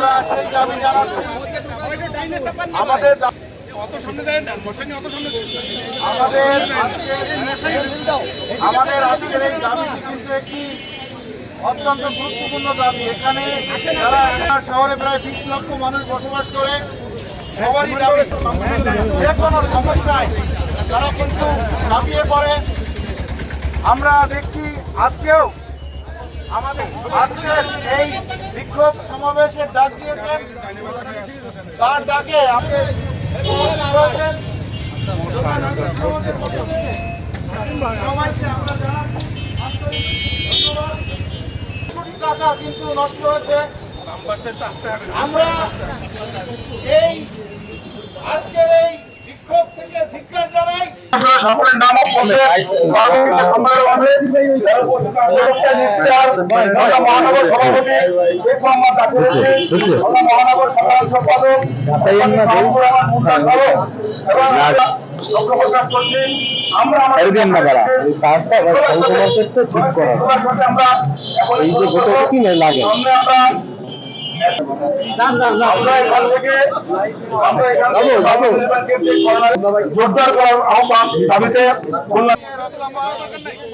আমরা সেই দাবি জানাচ্ছি। আমাদের আমাদের আমাদের আজকের এই দাবিটি কিন্তু একটি অত্যন্ত গুরুত্বপূর্ণ দাবি? এখানে যারা শহরে প্রায় বিশ লক্ষ মানুষ বসবাস করে সবারই দাবি যে কোনো সমস্যায় তারা কিন্তু ঝাঁপিয়ে পড়ে। আমরা দেখছি আজকেও আমাদের আজকের এই বিক্ষোভ সমাবেশের ডাক দিয়েছেন। তার ডাকে আমরা টাকা কিন্তু নষ্ট হয়েছে। আমরা এই আজকের এই বিক্ষোভ থেকে ধিক্কার জানাই সকলের নাম মহানগর সভাপতি মহানগর সাধারণ সম্পাদক আমরা এই যে গোটা লাগে। জোরদার করার আহ্বান দাবিতে